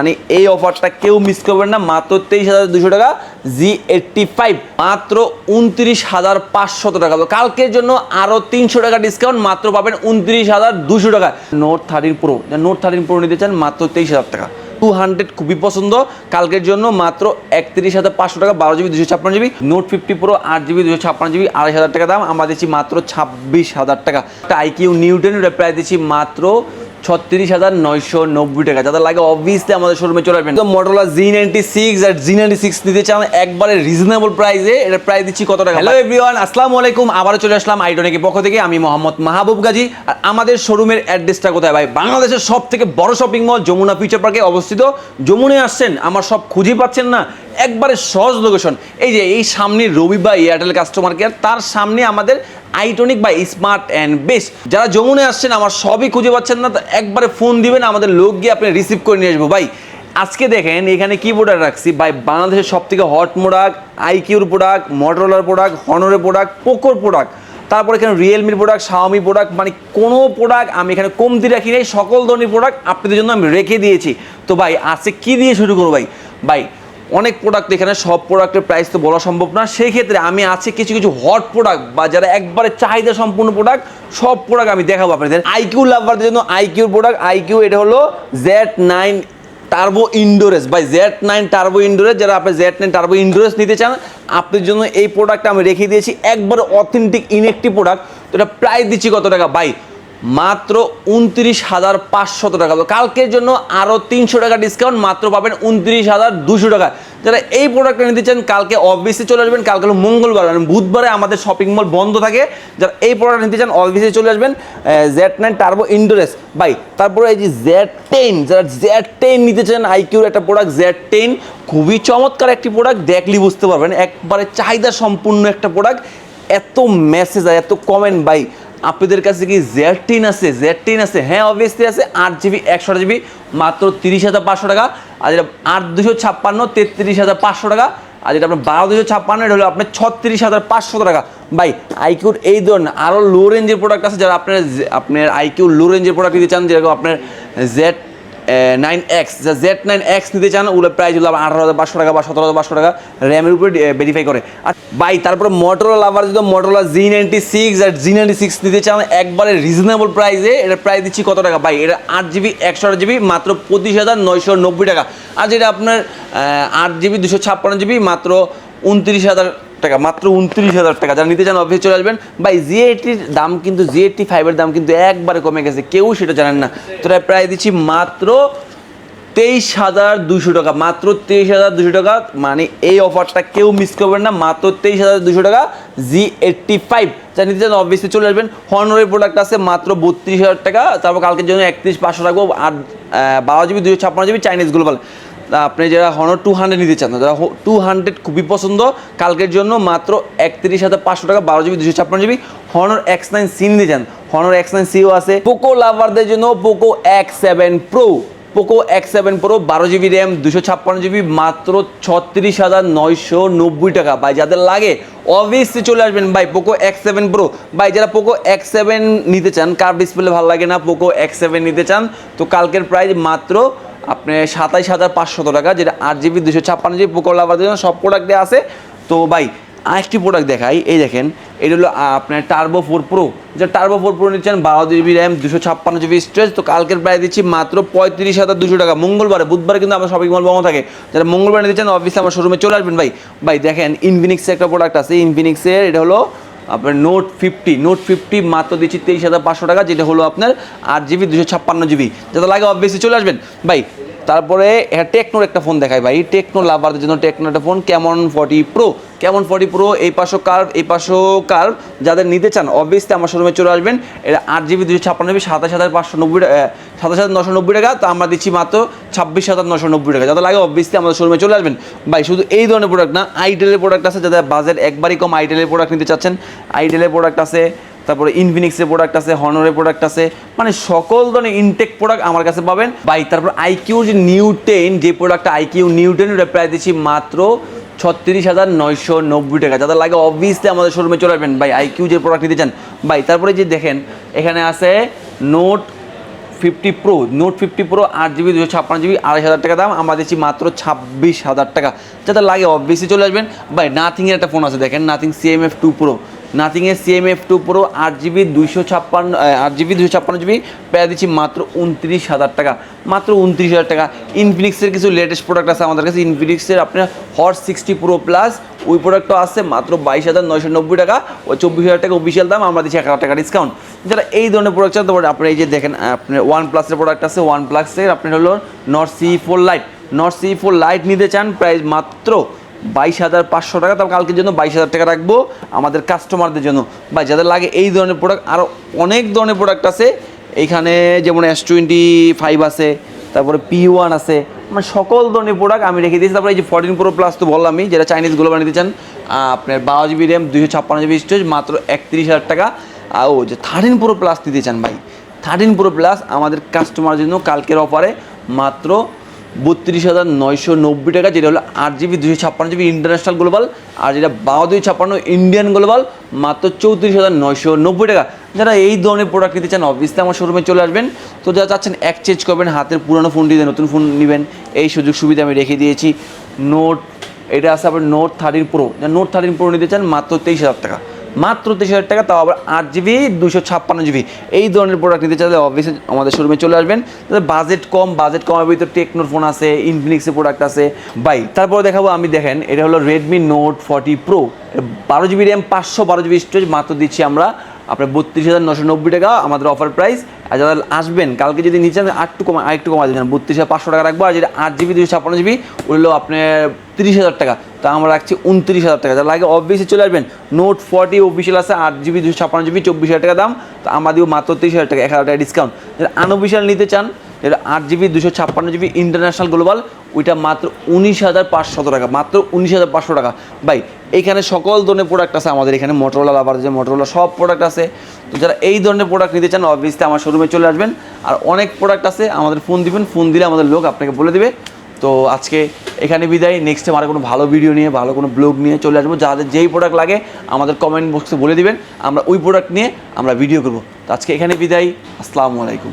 মানে এই অফারটা কেউ মিস করবেন না, মাত্র তেইশ হাজার দুশো টাকা জি এইটটি ফাইভ মাত্র উনত্রিশ হাজার পাঁচশত টাকা। তো কালকের জন্য আরও তিনশো টাকা ডিসকাউন্ট মাত্র পাবেন উনত্রিশ হাজার দুশো টাকা। Note thirteen pro note thirteen pro নিতে চান, মাত্র তেইশ হাজার টাকা। টু হান্ড্রেড খুবই পছন্দ, কালকের জন্য মাত্র একত্রিশ হাজার পাঁচশো টাকা, বারো জিবি দুশো ছাপ্পান্ন জিবি। নোট ফিফটি প্রো আট জিবি দুশো ছাপ্পান্ন জিবি, আড়াই হাজার টাকা দাম, আমরা দিচ্ছি মাত্র ছাব্বিশ হাজার টাকা। আইকিউ নিউটেন প্রায় দিচ্ছি মাত্র ছত্রিশ হাজার নয়শো নব্বই টাকা। যাদের লাগে অবভিয়াসলি আমাদের শোরুমে চলে আসবেন। তো মটোলা জি নাইনটি সিক্স আর জি নাইনটি সিক্স নিতে চান, একবারে রিজনেবল প্রাইসে এটা প্রাইস দিচ্ছি কত টাকা? হ্যালো এভরিওয়ান আসসালামু আলাইকুম আবারও চলে আসলাম আইডনিকের পক্ষ থেকে। আমি মোহাম্মদ মাহবুব গাজী। আর আমাদের শোরুমের অ্যাড্রেসটা কোথায় ভাই? বাংলাদেশের সব থেকে বড় শপিং মল যমুনা ফিউচার পার্কে অবস্থিত। যমুনায় আসছেন, আমার সব খুঁজে পাচ্ছেন না। একবারে সহজ লোকেশন এই যে, এই সামনে রবি বা এয়ারটেল কাস্টমার কেয়ার তার সামনে আমাদের আইটনিক বা স্মার্ট অ্যান্ড বেস্ট। যারা যমুনে আসছেন, আমার সবই খুঁজে পাচ্ছেন না একবারে ফোন দিবেন, আমাদের লোক গিয়ে আপনি রিসিভ করে নিয়ে আসব। ভাই, আজকে দেখেন, এখানে কি প্রোডাক্ট রাখছি। ভাই, বাংলাদেশের সব থেকে হট প্রোডাক্ট আইকিউর প্রোডাক্ট মটোরোলার প্রোডাক্ট হনরের প্রোডাক্ট পোকোর প্রোডাক্ট তারপর এখানে রিয়েলমির প্রোডাক্ট শাওমি প্রোডাক্ট মানে কোনো প্রোডাক্ট আমি এখানে কমতি রাখি নাই। সকল ধরনের প্রোডাক্ট আপনাদের জন্য আমি রেখে দিয়েছি। তো ভাই, আজকে কী দিয়ে শুরু করব ভাই? ভাই অনেক প্রোডাক্ট এখানে, সব প্রোডাক্টের প্রাইস তো বলা সম্ভব না। সেই ক্ষেত্রে আমি আছে কিছু কিছু হট প্রোডাক্ট বা যারা একবারে চাহিদা সম্পূর্ণ প্রোডাক্ট সব প্রোডাক্ট আমি দেখাবো আপনাদের। আইকিউ লাভারদের জন্য আইকিউ প্রোডাক্ট আইকিউ এটা হলো জেড নাইন টার্বো ইন্ডোরেস বাই জেড নাইন টার্বো ইন্ডোরেস যারা আপনি জেড নাইন টার্বো ইন্ডোরেস নিতে চান, আপনার জন্য এই প্রোডাক্টটা আমি রেখে দিয়েছি। একবার অথেন্টিক ইনএকটি প্রোডাক্ট তো এটা প্রাইস দিচ্ছি কত টাকা? বাই মাত্র উনত্রিশ হাজার পাঁচশত টাকা। কালকের জন্য আরও তিনশো টাকা ডিসকাউন্ট মাত্র পাবেন উনত্রিশ হাজার দুশো টাকা। যারা এই প্রোডাক্টটা নিতে চান, কালকে অফিসে চলে আসবেন। কালকে হলো মঙ্গলবার মানে বুধবারে আমাদের শপিং মল বন্ধ থাকে। যারা এই প্রোডাক্ট নিতে চান অফিসে চলে আসবেন জেড নাইন টার্বো ইন্ডোরেস বাই তারপরে এই যে জেড টেন যারা জেড টেন নিতে চান আইকিউর একটা প্রোডাক্ট জেড টেন খুবই চমৎকার একটি প্রোডাক্ট দেখলি বুঝতে পারবেন। একবারে চাহিদা সম্পূর্ণ একটা প্রোডাক্ট এত মেসেজ আর এত কমেন্ট বাই আপনাদের কাছে কি জেড টিন আছে? জেড টিন আছে? হ্যাঁ অবভিয়াসলি আছে। আট জিবি একশো জিবি মাত্র তিরিশ হাজার পাঁচশো টাকা। আর যেটা আট দুশো ছাপ্পান্ন, তেত্রিশ হাজার পাঁচশো টাকা। আর যেটা আপনার বারো দুশো ছাপ্পান্ন, এটা হলো আপনার ছত্রিশ হাজার পাঁচশো টাকা। ভাই আইকিউর এই ধরনের আরও লো রেঞ্জের প্রোডাক্ট আছে যারা আপনার আপনার আইকিউ লো রেঞ্জের প্রোডাক্ট নিতে চান, যেরকম আপনার জেড নাইন এক্স যা জেড নাইন এক্স নিতে চান, ওগুলো প্রাইস হলো আঠারো হাজার পাঁচশো টাকা বা সতেরো হাজার পাঁচশো টাকা। র্যামের উপরে ভেরিফাই করে। আর বাই তারপরে মোটরোলা লাভার যদি মোটরোলা জি নাইনটি সিক্স আর জি নাইনটি সিক্স নিতে চান, একবারে রিজনেবল প্রাইসে এটা প্রাইস দিচ্ছি কত টাকা? বাই এটা আট জিবি, একশো আট জিবি, মাত্র পঁচিশ হাজার নয়শো নব্বই টাকা। আর যেটা আপনার আট জিবি, দুশো ছাপ্পান্ন জিবি, মাত্র উনত্রিশ হাজার টাকা, মাত্র উনত্রিশ হাজার টাকা। যারা নিতে চান অফিসে চলে আসবেন। ভাই জি এইটির দাম কিন্তু জি এইটটি ফাইভের দাম কিন্তু একবারে কমে গেছে। কেউ সেটা জানেন না। তো এটা প্রায় দিচ্ছি মাত্র তেইশ হাজার দুশো টাকা। মাত্র তেইশ হাজার দুশো টাকা। মানে এই অফারটা কেউ মিস করবেন না। মাত্র তেইশ হাজার দুশো টাকা জি এইটটি ফাইভ যা নিতে চান অফিসে চলে আসবেন। হর্নরের প্রোডাক্ট আছে, মাত্র বত্রিশ হাজার টাকা। তারপর কালকের জন্য একত্রিশ পাঁচশো রাখব আর বারো জিবি দুশো ছাপ্পান্ন জিবি চাইনিজ গ্লোবাল আপনি যারা হনর টু হান্ড্রেড নিতে চান, যারা টু হান্ড্রেড খুবই পছন্দ, কালকের জন্য মাত্র একত্রিশ হাজার পাঁচশো টাকা, বারো জিবি, দুশো ছাপ্পান্ন GB Honor X nine C নিতে চান। হনর এক্স নাইন সিও আছে। পোকো লাভারদের জন্য Poco X seven pro Poco X seven pro বারো জিবি র্যাম দুশো ছাপ্পান্ন জিবি, মাত্র ছত্রিশ হাজার নয়শো নব্বই টাকা। ভাই, যাদের লাগে অবভিয়াসলি চলে আসবেন। ভাই পোকো এক্স সেভেন প্রো ভাই, যারা পোকো এক্স সেভেন নিতে চান, কার ডিসপ্লে ভালো লাগে না পোকো এক্স সেভেন নিতে চান, তো কালকের প্রাইস মাত্র আপনি সাতাইশ হাজার পাঁচশত টাকা, যেটা আট জিবি দুশো ছাপ্পান্ন জিবি পোকো লাভারদের জন্য সব প্রোডাক্টে আছে। তো ভাই, আরেকটি প্রোডাক্ট দেখাই, এই দেখেন, এটা হলো আপনার টার্বো ফোর প্রো যে টার্বো ফোর প্রো নিচ্ছেন, বারো জিবি র্যাম দুশো ছাপ্পান্ন জিবি স্টোরেজ তো কালকের প্রায় দিচ্ছি মাত্র পঁয়ত্রিশ হাজার দুশো টাকা। মঙ্গলবারে, বুধবারে কিন্তু আমার শপিং মল বন্ধ থাকে। যারা মঙ্গলবার চান অফিসে আমার শোরুমে চলে আসবেন। ভাই ভাই, দেখেন ইনফিনিক্সের একটা প্রোডাক্ট আছে। ইনফিনিক্সের এটা হলো আপনার নোট ফিফটি নোট ফিফটি মাত্র দিচ্ছি তেইশ হাজার পাঁচশো টাকা, যেটা হলো আপনার আট জিবি, দুশো ছাপ্পান্ন জিবি। যাতে লাগে অবভিয়াসলি চলে আসবেন। ভাই তারপরে হ্যাঁ টেকনোর একটা ফোন দেখাই ভাই। টেকনো লাভারদের জন্য টেকনো একটা ফোন কেমন ফর্টি প্রো কেমন ফর্টি প্রো এই পাশও কার্ভ এই পাশও কার্ভ যাদের নিতে চান অবভিয়াসলি আমার শোরুমে চলে আসবেন। এটা আট জিবি দুশো ছাপ্পান্ন জিবি সাতাশ হাজার পাঁচশো নব্বই সাতাশ হাজার নশো নব্বই টাকা। তো আমরা দিচ্ছি মাত্র ছাব্বিশ হাজার নশো নব্বই টাকা। যাদের লাগে অবভিয়াসলি আমাদের শোরুমে চলে আসবেন। ভাই, শুধু এই ধরনের প্রোডাক্ট না আইটেলের প্রোডাক্ট আছে, যাদের বাজেট একবারই কম আইটেলের প্রোডাক্ট নিতে চাচ্ছেন। আইটেলের প্রোডাক্ট আছে তারপরে ইনফিনিক্সের প্রোডাক্ট আছে হনরের প্রোডাক্ট আছে মানে সকল ধরনের ইনটেক প্রোডাক্ট আমার কাছে পাবেন। বাই তারপর আইকিউ যে নিউ টেন যে প্রোডাক্টটা আইকিউ নিউ টেন ওটা প্রায় দিচ্ছি মাত্র ছত্রিশ হাজার নয়শো নব্বই টাকা। যাদের লাগে অবভিয়াসলি আমাদের শোরুমে চলে আসবেন। ভাই আইকিউ যে প্রোডাক্ট নিতে চান। ভাই তারপরে যে দেখেন, এখানে আছে note fifty pro note fifty pro আট জিবি দুশো ছাপ্পান্ন জিবি আড়াই হাজার টাকা দাম। আমরা দিচ্ছি মাত্র ছাব্বিশ হাজার টাকা। যাদের লাগে অবভিয়াসলি চলে আসবেন। ভাই নাথিংয়ের একটা ফোন আছে, দেখেন নাথিং সিএমএফ টু প্রো নাথিংয়ের সিএমএফ টু প্রো আট জিবি দুইশো ছাপ্পান্ন আট জিবি দুশো ছাপ্পান্ন জিবি পেয়ে দিচ্ছি মাত্র উনত্রিশ হাজার টাকা। মাত্র উনত্রিশ হাজার টাকা। ইনফিনিক্সের কিছু লেটেস্ট প্রোডাক্ট আছে আমাদের কাছে। ইনফিনিক্সের আপনার হট সিক্সটি প্রো প্লাস ওই প্রোডাক্টও আছে মাত্র বাইশ হাজার নয়শো নব্বই টাকা। ও চব্বিশ হাজার টাকা অফিসিয়াল দাম, আমরা দিচ্ছি এক হাজার টাকা ডিসকাউন্ট যারা এই ধরনের প্রোডাক্ট চান, তারপরে আপনি এই যে দেখেন আপনার ওয়ান প্লাসের প্রোডাক্ট আছে। ওয়ান প্লাসের আপনার হলো Nord CE four lite Nord CE four lite নিতে চান প্রাইস মাত্র বাইশ হাজার পাঁচশো টাকা তবে কালকের জন্য বাইশ হাজার টাকা রাখব আমাদের কাস্টমারদের জন্য। বা যাদের লাগে এই ধরনের প্রোডাক্ট আরও অনেক ধরনের প্রোডাক্ট আছে। এইখানে যেমন এস টোয়েন্টি ফাইভ আছে, তারপরে পি ওয়ান আছে মানে সকল ধরনের প্রোডাক্ট আমি রেখে দিয়েছি। তারপরে এই যে ফোরটিন প্রো প্লাস তো বললামই, যেটা চাইনিজগুলো বানিয়ে চান আপনার বারো জিবি র্যাম দুইশো ছাপ্পান্ন জিবি স্টোরেজ মাত্র একত্রিশ হাজার টাকা। আর ও, যে থার্টিন প্রো প্লাস নিতে চান ভাই। থার্টিন প্রো প্লাস আমাদের কাস্টমারের জন্য কালকের অফারে মাত্র বত্রিশ হাজার নয়শো নব্বই টাকা, যেটা হলো আট জিবি দুশো ছাপ্পান্ন জিবি ইন্টারন্যাশনাল গ্লোবাল আর যেটা বারো দুই ছাপ্পান্ন ইন্ডিয়ান গ্লোবাল মাত্র চৌত্রিশ হাজার নয়শো নব্বই টাকা। যারা এই ধরনের প্রোডাক্ট নিতে চান অবভিয়াসলি আমার শোরুমে চলে আসবেন। তো যারা চাচ্ছেন এক্সচেঞ্জ করবেন, হাতের পুরনো ফোন দিয়ে নতুন ফোন নেবেন, এই সুযোগ সুবিধা আমি রেখে দিয়েছি। নোট এটা আছে আপনার note thirteen pro note thirteen pro নিতে চান, মাত্র তেইশ হাজার টাকা। মাত্র তেইশ হাজার টাকা, তাও আবার আট জিবি দুশো ছাপ্পান্ন জিবি এই ধরনের প্রোডাক্ট নিতে চাইলে অবভিয়াসলি আমাদের শোরুমে চলে আসবেন। তাদের বাজেট কম বাজেট কমের ভিতরে টেকনোর ফোন আছে ইনফিনিক্সের প্রোডাক্ট আছে। বাই তারপরে দেখাবো আমি, দেখেন, এটা হলো রেডমি নোট ফর্টি প্রো বারো জিবি র্যাম পাঁচশো বারো জিবি স্টোরেজ মাত্র দিচ্ছি আমরা আপনার বত্রিশ হাজার নশো নব্বই টাকা, আমাদের অফার প্রাইস আর যারা আসবেন, কালকে যদি নিচে আটটু কমা, আরেকটু কমা দিচ্ছেন বত্রিশ হাজার পাঁচশো টাকা রাখব, আর যেটা আট জিবি দুশো ছাপ্পান্ন জিবি ওগুলো আপনার তিরিশ হাজার টাকা। তা আমরা রাখছি উনত্রিশ হাজার টাকা। যা লাগে অবভিয়াসলি চলে আসবেন। নোট ফর্টি অফিসিয়াল আছে, আট জিবি দুশো ছাপ্পান্ন জিবি চব্বিশ হাজার টাকা দাম। তো দিব মাত্র তিরিশ হাজার টাকা, এক হাজার টাকা ডিসকাউন্ট যারা আনঅফিসিয়াল নিতে চান যেটা আট জিবি দুশো ছাপ্পান্ন জিবি ইন্টারন্যাশনাল গ্লোবাল ওইটা মাত্র উনিশ হাজার পাঁচশো টাকা, মাত্র উনিশ হাজার পাঁচশো টাকা। ভাই, এখানে সকল ধরনের প্রোডাক্ট আছে আমাদের এখানে। মোটরোলা আবার যে মোটরোলা সব প্রোডাক্ট আছে। তো যারা এই ধরনের প্রোডাক্ট নিতে চান অবভিয়াসলি আমার শোরুমে চলে আসবেন। আর অনেক প্রোডাক্ট আছে, আমাদের ফোন দিবেন। ফোন দিলে আমাদের লোক আপনাকে বলে দিবে। তো আজকে এখানে বিদায়। নেক্সট টাইম আর কোনো ভালো ভিডিও নিয়ে, ভালো কোনো ব্লগ নিয়ে চলে আসব। যাদের যেই প্রোডাক্ট লাগে, আমাদের কমেন্ট বক্সে বলে দিবেন। আমরা ওই প্রোডাক্ট নিয়ে আমরা ভিডিও করব। তো আজকে এখানে বিদায়। আসসালামু আলাইকুম।